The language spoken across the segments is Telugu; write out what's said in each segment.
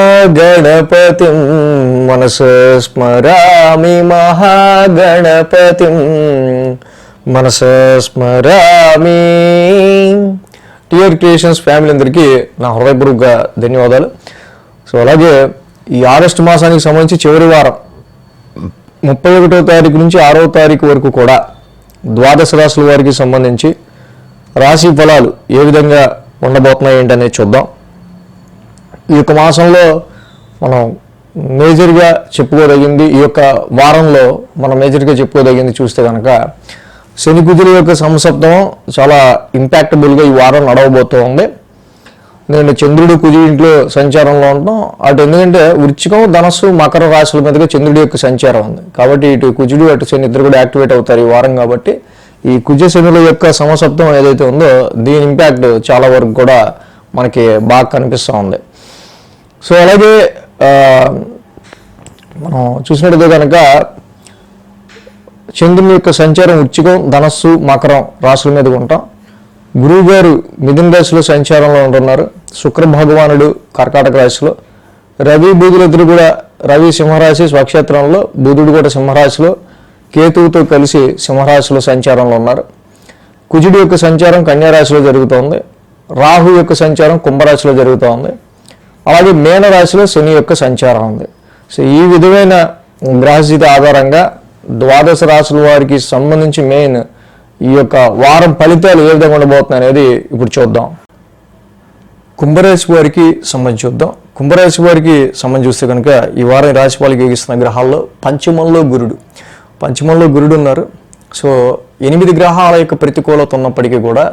మహాగణపతిం మనస స్మరామి మహాగణపతిం మనస స్మరామి. టిఆర్ క్రియేషన్స్ ఫ్యామిలీ అందరికీ నా హృదయపూర్వక ధన్యవాదాలు. సో అలాగే ఈ ఆగస్టు మాసానికి సంబంధించి చివరి వారం ముప్పై ఒకటో తారీఖు నుంచి ఆరో తారీఖు వరకు కూడా ద్వాదశ రాశుల వారికి సంబంధించి రాశి ఫలాలు ఏ విధంగా ఉండబోతున్నాయి ఏంటనేది చూద్దాం. ఈ యొక్క మాసంలో మనం మేజర్గా చెప్పుకోదగింది ఈ యొక్క వారంలో మనం మేజర్గా చెప్పుకోదగింది చూస్తే కనుక శని కుదురు యొక్క సంసప్తం చాలా ఇంపాక్టబుల్గా ఈ వారం నడవబోతూ ఉంది నేను చంద్రుడు కుజు ఇంట్లో సంచారంలో ఉంటాం. అటు ఎందుకంటే వృచ్చికం ధనస్సు మకర రాశుల మీదుగా చంద్రుడి యొక్క సంచారం ఉంది. కాబట్టి ఇటు కుజుడు అటు శని ఇద్దరు కూడా యాక్టివేట్ అవుతారు ఈ వారం కాబట్టి ఈ కుజ శనుల యొక్క సమసప్తం ఏదైతే ఉందో దీని ఇంపాక్ట్ చాలా వరకు కూడా మనకి బాగా కనిపిస్తూ ఉంది. సో అలాగే మనం చూసినట్టయితే కనుక చంద్రుని యొక్క సంచారం ఉచ్చికం ధనస్సు మకరం రాశుల మీద ఉంటాం. గురువు గారు మిథున రాశిలో సంచారంలో ఉంటున్నారు. శుక్ర భగవానుడు కర్కాటక రాశిలో. రవి బుధులిద్దరు కూడా రవి సింహరాశి స్వక్షేత్రంలో బుధుడు కూడా సింహరాశిలో కేతువుతో కలిసి సింహరాశిలో సంచారంలో ఉన్నారు. కుజుడి యొక్క సంచారం కన్యారాశిలో జరుగుతోంది. రాహు యొక్క సంచారం కుంభరాశిలో జరుగుతోంది. అలాగే మేనరాశిలో శని యొక్క సంచారం ఉంది. సో ఈ విధమైన గ్రహస్థితి ఆధారంగా ద్వాదశ రాశుల వారికి సంబంధించి మెయిన్ ఈ యొక్క వారం ఫలితాలు ఏ విధంగా ఉండబోతున్నాయి అనేది ఇప్పుడు చూద్దాం. కుంభరాశి వారికి సంబంధించి చూద్దాం. కుంభరాశి వారికి సంబంధించి చూస్తే కనుక ఈ వారం ఈ రాశి వాళ్ళకి యోగిస్తున్న గ్రహాల్లో పంచమంలో గురుడు. పంచమంలో గురుడు ఉన్నారు. సో ఎనిమిది గ్రహాల యొక్క ప్రతికూలత ఉన్నప్పటికీ కూడా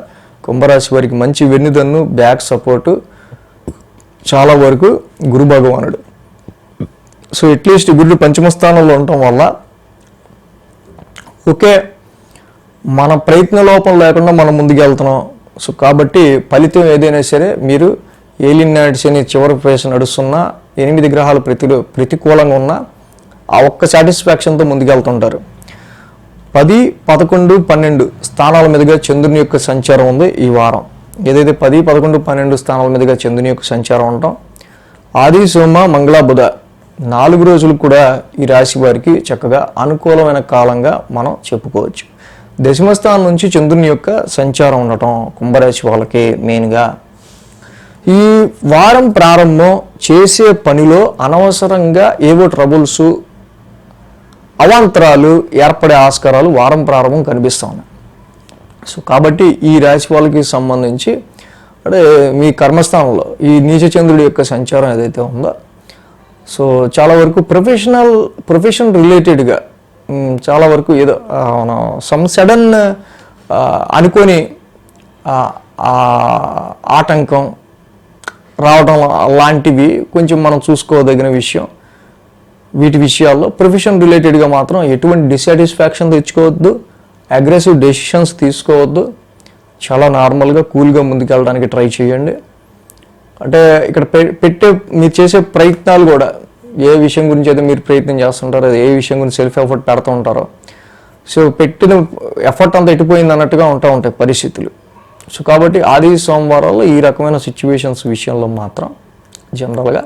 కుంభరాశి వారికి మంచి వెన్నుదన్ను బ్యాక్ సపోర్టు చాలా వరకు గురు భగవానుడు. సో అట్లీస్ట్ గురుడు పంచమ స్థానంలో ఉండటం వల్ల ఓకే మన ప్రయత్న లోపం లేకుండా మనం ముందుకు వెళ్తున్నాం. సో కాబట్టి ఫలితం ఏదైనా సరే మీరు ఏలియన్ నాటి శని చివరి ఫేస్ నడుస్తున్నా ఎనిమిది గ్రహాలు ప్రతి ప్రతికూలంగా ఉన్నా ఆ ఒక్క సాటిస్ఫాక్షన్తో ముందుకెళ్తుంటారు పది పదకొండు పన్నెండు స్థానాల మీదుగా చంద్రుని యొక్క సంచారం ఉంది ఈ వారం. ఏదైతే పది పదకొండు పన్నెండు స్థానాల మీదుగా చంద్రుని యొక్క సంచారం ఉంటాం ఆది సోమ మంగళ బుధ నాలుగు రోజులు కూడా ఈ రాశి వారికి చక్కగా అనుకూలమైన కాలంగా మనం చెప్పుకోవచ్చు. దశమస్థానం నుంచి చంద్రుని యొక్క సంచారం ఉండటం కుంభరాశి వాళ్ళకి మెయిన్గా. ఈ వారం ప్రారంభం చేసే పనిలో అనవసరంగా ఏవో ట్రబుల్స్ అవాంతరాలు ఏర్పడే ఆస్కారాలు వారం ప్రారంభం కనిపిస్తూ ఉన్నాయి. సో కాబట్టి ఈ రాశి వాళ్ళకి సంబంధించి అంటే మీ కర్మస్థానంలో ఈ నీచచంద్రుడి యొక్క సంచారం ఏదైతే ఉందో సో చాలా వరకు ప్రొఫెషనల్ ప్రొఫెషన్ రిలేటెడ్గా చాలా వరకు ఏదో మనం సమ్ సడన్ అనుకోని ఆటంకం రావడం లాంటివి కొంచెం మనం చూసుకోదగిన విషయం. వీటి విషయాల్లో ప్రొఫెషన్ రిలేటెడ్గా మాత్రం ఎటువంటి డిసాటిస్ఫాక్షన్ తెచ్చుకోవద్దు. అగ్రెసివ్ డెసిషన్స్ తీసుకోవద్దు. చాలా నార్మల్గా కూల్గా ముందుకెళ్ళడానికి ట్రై చేయండి. అంటే ఇక్కడ పె- పెట్టే మీరు చేసే ప్రయత్నాలు కూడా ఏ విషయం గురించి అయితే మీరు ప్రయత్నం చేస్తుంటారో అది ఏ విషయం గురించి సెల్ఫ్ ఎఫర్ట్ పెడుతూ ఉంటారో. సో పెట్టిన ఎఫర్ట్ అంతా ఎట్టిపోయింది అన్నట్టుగా ఉంటా ఉంటాయి పరిస్థితులు. సో కాబట్టి ఆది సోమవారాల్లో ఈ రకమైన సిచ్యువేషన్స్ విషయంలో మాత్రం జనరల్గా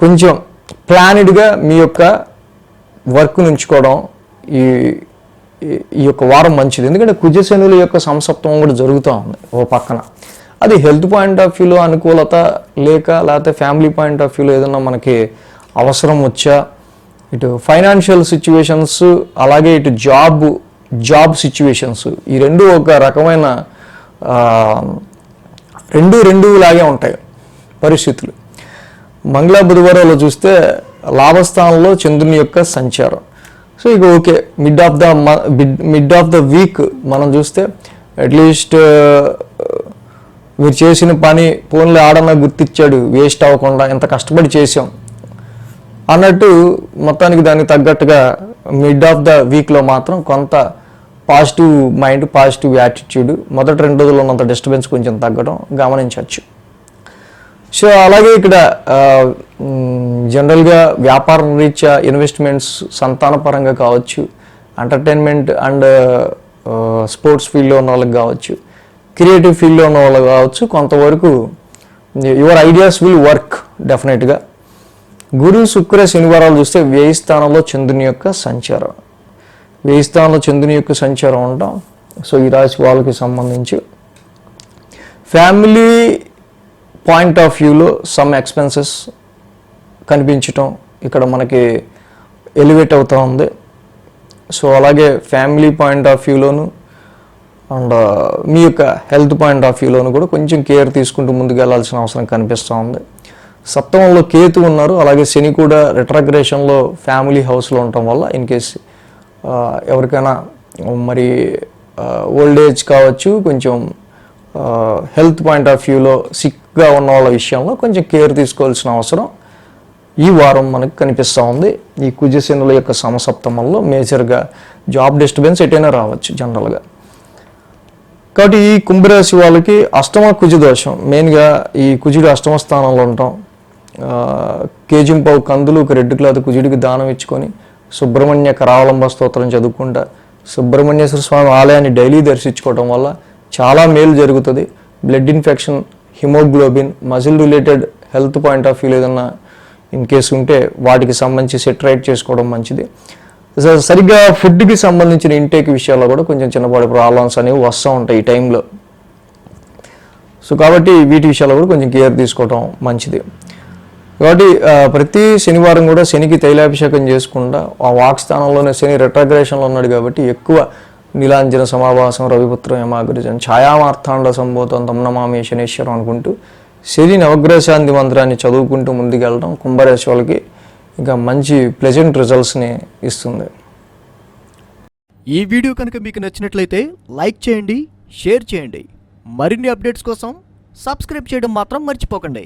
కొంచెం ప్లానిడ్గా మీ యొక్క వర్క్ ఉంచుకోవడం ఈ ఈ- యొక్క వారం మంచిది. ఎందుకంటే కుజశనుల యొక్క సంసప్తం కూడా జరుగుతూ ఉంది ఓ పక్కన. అది హెల్త్ పాయింట్ ఆఫ్ వ్యూలో అనుకూలత లేక లేకపోతే ఫ్యామిలీ పాయింట్ ఆఫ్ వ్యూలో ఏదైనా మనకి అవసరం వచ్చా? ఇటు ఫైనాన్షియల్ సిచ్యువేషన్స్ అలాగే ఇటు జాబ్ జాబ్ సిచ్యువేషన్స్ ఈ రెండు ఒక రకమైన రెండు రెండు లాగే ఉంటాయి పరిస్థితులు. మంగళ బుధవారాలు చూస్తే లాభస్థానంలో చంద్రుని యొక్క సంచారం. సో ఇక okay mid of the mid of the week మనం చూస్తే అట్లీస్ట్ మీరు uh, చేసిన పని ఫోన్లో ఆడన్నా గుర్తిచ్చాడు వేస్ట్ అవ్వకుండా ఎంత కష్టపడి చేసాం అన్నట్టు మొత్తానికి దానికి తగ్గట్టుగా మిడ్ ఆఫ్ ద వీక్లో మాత్రం కొంత పాజిటివ్ మైండ్ పాజిటివ్ యాటిట్యూడ్ మొదటి రెండు రోజుల్లో ఉన్నంత డిస్టర్బెన్స్ కొంచెం తగ్గడం గమనించవచ్చు. సో అలాగే ఇక్కడ uh, జనరల్గా వ్యాపార రీత్యా ఇన్వెస్ట్మెంట్స్ సంతానపరంగా కావచ్చు ఎంటర్టైన్మెంట్ అండ్ స్పోర్ట్స్ ఫీల్డ్లో ఉన్న వాళ్ళకి కావచ్చు క్రియేటివ్ ఫీల్డ్లో ఉన్న వాళ్ళకి కావచ్చు కొంతవరకు యువర్ ఐడియాస్ విల్ వర్క్ డెఫినెట్గా. గురు శుక్ర శనివారాలు చూస్తే వ్యయ స్థానంలో చంద్రుని యొక్క సంచారం. వ్యయ స్థానంలో చంద్రుని యొక్క సంచారం ఉంటాం సో ఈ రాశి వాళ్ళకి సంబంధించి. ఫ్యామిలీ పాయింట్ ఆఫ్ వ్యూలో సమ్ ఎక్స్పెన్సెస్ కనిపించటం ఇక్కడ మనకి ఎలివేట్ అవుతూ ఉంది. సో అలాగే ఫ్యామిలీ పాయింట్ ఆఫ్ వ్యూలోను అండ్ మీ యొక్క హెల్త్ పాయింట్ ఆఫ్ వ్యూలోను కూడా కొంచెం కేర్ తీసుకుంటూ ముందుకు వెళ్ళాల్సిన అవసరం కనిపిస్తూ ఉంది. సప్తమంలో కేతు ఉన్నారు అలాగే శని కూడా రిట్రగ్రేషన్లో ఫ్యామిలీ హౌస్లో ఉండటం వల్ల ఇన్ కేస్ ఎవరికైనా మరి ఓల్డ్ ఏజ్ కావచ్చు కొంచెం హెల్త్ పాయింట్ ఆఫ్ వ్యూలో సిక్గా ఉన్న వాళ్ళ విషయంలో కొంచెం కేర్ తీసుకోవాల్సిన అవసరం ఈ వారం మనకు కనిపిస్తూ ఉంది ఈ కుజశనుల యొక్క సమసప్తమంలో మేజర్గా జాబ్ డిస్టర్బెన్స్ ఎటైనా రావచ్చు జనరల్గా. కాబట్టి ఈ కుంభరాశి వాళ్ళకి అష్టమ కుజ దోషం. మెయిన్గా ఈ కుజుడు అష్టమ స్థానంలో ఉంటాం. కేజింపావు కందులు ఒక రెడ్ క్లాత్ కుజుడికి దానం ఇచ్చుకొని సుబ్రహ్మణ్య కరావలంబ స్తోత్రం చదువుకుంటా సుబ్రహ్మణ్యేశ్వర స్వామి ఆలయాన్ని డైలీ దర్శించుకోవడం వల్ల చాలా మేలు జరుగుతుంది. Blood infection haemoglobin muscle related health point of view ఏదన్నా ఇన్ కేసు ఉంటే వాటికి సంబంధించి సెటరైట్ చేసుకోవడం మంచిది. సరిగ్గా ఫుడ్కి సంబంధించిన ఇంటేక్ విషయాల్లో కూడా కొంచెం చిన్నపాటి ప్రాబ్లమ్స్ అనేవి వస్తూ ఉంటాయి ఈ టైంలో సో కాబట్టి వీటి విషయాల్లో కూడా కొంచెం కేర్ తీసుకోవడం మంచిది. కాబట్టి ప్రతి శనివారం కూడా శనికి తైలాభిషేకం చేసుకుండా ఆ వాక్ స్థానంలోనే శని రెట్రాగ్రేషన్లో ఉన్నాడు కాబట్టి ఎక్కువ నీలాంజన సమావాసం రవిపుత్రం యమాగ్రజన్ ఛాయామార్థాండ సంబోధం తమ్నమామి శనేశ్వరం అనుకుంటూ శని నవగ్రహ శాంతి మంత్రాన్ని చదువుకుంటూ ముందుకెళ్ళడం కుంభరాశి వాళ్ళకి ఇంకా మంచి ప్లెజెంట్ రిజల్ట్స్ని ఇస్తుంది. ఈ వీడియో కనుక మీకు నచ్చినట్లయితే లైక్ చేయండి షేర్ చేయండి. మరిన్ని అప్డేట్స్ కోసం సబ్స్క్రైబ్ చేయడం మాత్రం మర్చిపోకండి.